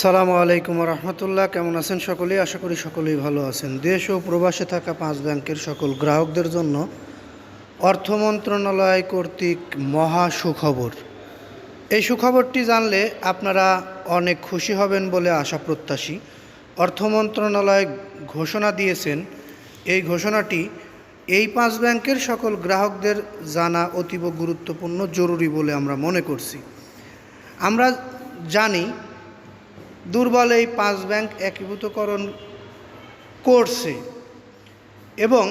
সালামু আলাইকুম রহমতুল্লাহ। কেমন আছেন সকলেই? আশা করি সকলেই ভালো আছেন। দেশ ও প্রবাসে থাকা পাঁচ ব্যাংকের সকল গ্রাহকদের জন্য অর্থ মন্ত্রণালয় কর্তৃক মহা সুখবর। এই সুখবরটি জানলে আপনারা অনেক খুশি হবেন বলে আশা প্রত্যাশী। অর্থ মন্ত্রণালয় ঘোষণা দিয়েছেন। এই ঘোষণাটি এই পাঁচ ব্যাংকের সকল গ্রাহকদের জানা অতীব গুরুত্বপূর্ণ, জরুরি বলে আমরা মনে করছি। আমরা জানি দুর্বল এই পাঁচ ব্যাংক একীভূতকরণ করছে এবং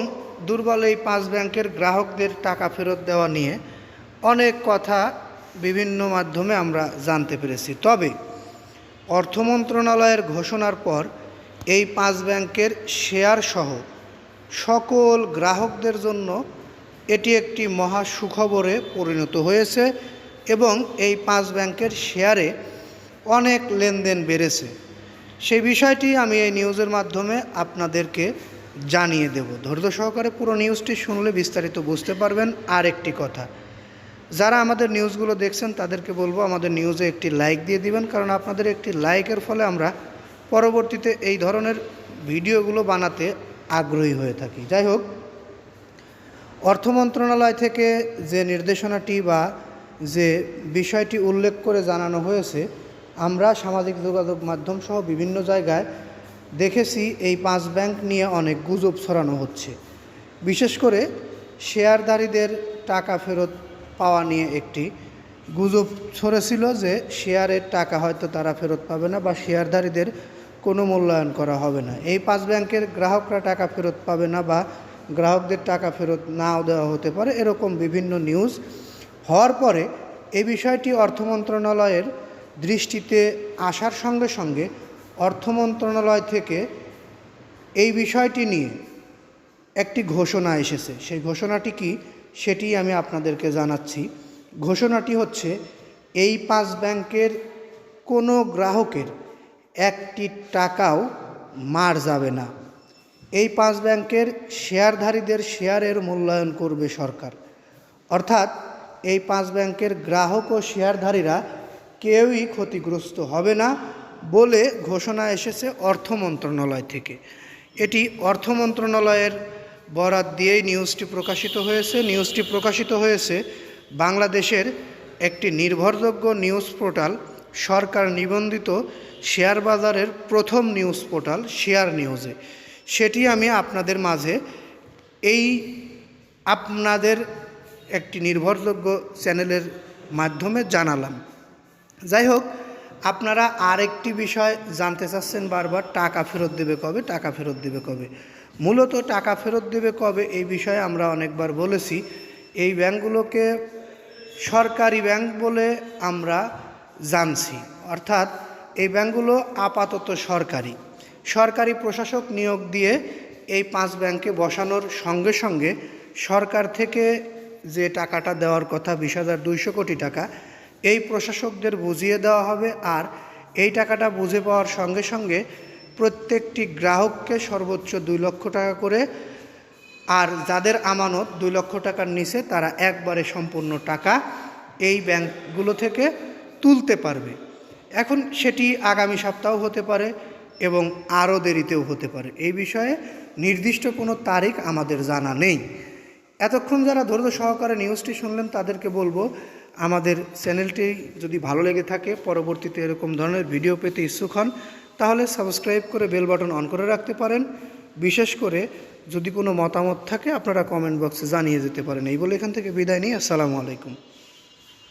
দুর্বল এই পাঁচ ব্যাংকের গ্রাহকদের টাকা ফেরত দেওয়া নিয়ে অনেক কথা বিভিন্ন মাধ্যমে আমরা জানতে পেরেছি। তবে অর্থ মন্ত্রণালয়ের ঘোষণার পর এই পাঁচ ব্যাংকের শেয়ার সহ সকল গ্রাহকদের জন্য এটি একটি মহা সুখবরে পরিণত হয়েছে এবং এই পাঁচ ব্যাংকের শেয়ারে অনেক লেনদেন বেড়েছে। সেই বিষয়টি আমি এই নিউজের মাধ্যমে আপনাদেরকে জানিয়ে দেব। ধৈর্য সহকারে পুরো নিউজটি শুনলে বিস্তারিত বুঝতে পারবেন। আর একটি কথা, যারা আমাদের নিউজগুলো দেখছেন, তাদেরকে বলব আমাদের নিউজে একটি লাইক দিয়ে দিবেন, কারণ আপনাদের একটি লাইকের ফলে আমরা পরবর্তীতে এই ধরনের ভিডিওগুলো বানাতে আগ্রহী হয়ে থাকি। যাই হোক, অর্থ মন্ত্রণালয় থেকে যে নির্দেশনাটি বা যে বিষয়টি উল্লেখ করে জানানো হয়েছে আমরা সামাজিক যোগাযোগ মাধ্যম সহ বিভিন্ন জায়গায় দেখেছি এই পাঁচ ব্যাংক নিয়ে অনেক গুজব ছড়ানো হচ্ছে। বিশেষ করে শেয়ারধারীদের টাকা ফেরত পাওয়া নিয়ে একটি গুজব ছড়েছিল যে শেয়ারের টাকা হয়তো তারা ফেরত পাবে না বা শেয়ারধারীদের কোনো মূল্যায়ন করা হবে না। এই পাঁচ ব্যাংকের গ্রাহকরা টাকা ফেরত পাবে না বা গ্রাহকদের টাকা ফেরত নাও দেওয়া হতে পারে, এরকম বিভিন্ন নিউজ হওয়ার পরে এ বিষয়টি অর্থ মন্ত্রণালয়ের দৃষ্টিতে আসার সঙ্গে সঙ্গে অর্থ মন্ত্রণালয় থেকে এই বিষয়টি নিয়ে একটি ঘোষণা এসেছে। সেই ঘোষণাটি কি সেটি আমি আপনাদেরকে জানাচ্ছি। ঘোষণাটি হচ্ছে, এই পাঁচ ব্যাংকের কোনো গ্রাহকের একটি টাকাও মার যাবে না। এই পাঁচ ব্যাংকের শেয়ারধারীদের শেয়ারের মূল্যায়ন করবে সরকার। অর্থাৎ, এই পাঁচ ব্যাংকের গ্রাহক ও শেয়ারধারীরা কেউই ক্ষতিগ্রস্ত হবে না বলে ঘোষণা এসেছে অর্থ মন্ত্রণালয় থেকে। এটি অর্থ মন্ত্রণালয়ের বরাত দিয়েই নিউজটি প্রকাশিত হয়েছে। নিউজটি প্রকাশিত হয়েছে বাংলাদেশের একটি নির্ভরযোগ্য নিউজ পোর্টাল, সরকার নিবন্ধিত শেয়ার বাজারের প্রথম নিউজ পোর্টাল, শেয়ার নিউজে। সেটি আমি আপনাদের মাঝে এই আপনাদের একটি নির্ভরযোগ্য চ্যানেলের মাধ্যমে জানালাম। যাই হোক আপনারা আরেকটি বিষয় জানতে চাচ্ছেন বারবার, টাকা ফেরত দেবে কবে? টাকা ফেরত দেবে কবে? মূলত টাকা ফেরত দেবে কবে? এই বিষয়ে আমরা অনেকবার বলেছি। এই ব্যাংকগুলোকে সরকারি ব্যাংক বলে আমরা জানছি। অর্থাৎ, এই ব্যাংকগুলো আপাতত সরকারি। সরকারি প্রশাসক নিয়োগ দিয়ে এই পাঁচ ব্যাংকে বসানোর সঙ্গে সঙ্গে সরকার থেকে যে টাকাটা দেওয়ার কথা, বিশ হাজার দুইশো কোটি টাকা এই প্রশাসকদের বুঝিয়ে দেওয়া হবে আর এই টাকাটা বুঝে পাওয়ার সঙ্গে সঙ্গে প্রত্যেকটি গ্রাহককে সর্বোচ্চ দুই লক্ষ টাকা করে আর যাদের আমানত দুই লক্ষ টাকার নিচে তারা একবারে সম্পূর্ণ টাকা এই ব্যাংকগুলো থেকে তুলতে পারবে। এখন সেটি আগামী সপ্তাহ হতে পারে এবং আরও দেরিতেও হতে পারে। এই বিষয়ে নির্দিষ্ট কোনো তারিখ আমাদের জানা নেই। এতক্ষণ যারা ধৈর্য সহকারে নিউজটি শুনলেন, তাদেরকে বলব, আমাদের চ্যানেলটি যদি ভালো লেগে থাকে, পরবর্তীতে এরকম ধরনের ভিডিও পেতে ইচ্ছুক হন, তাহলে সাবস্ক্রাইব করে বেল বাটন অন করে রাখতে পারেন। বিশেষ করে যদি কোনো মতামত থাকে, আপনারা কমেন্ট বক্সে জানিয়ে যেতে পারেন। এই বলে এখান থেকে বিদায় নিই। আসসালামু আলাইকুম।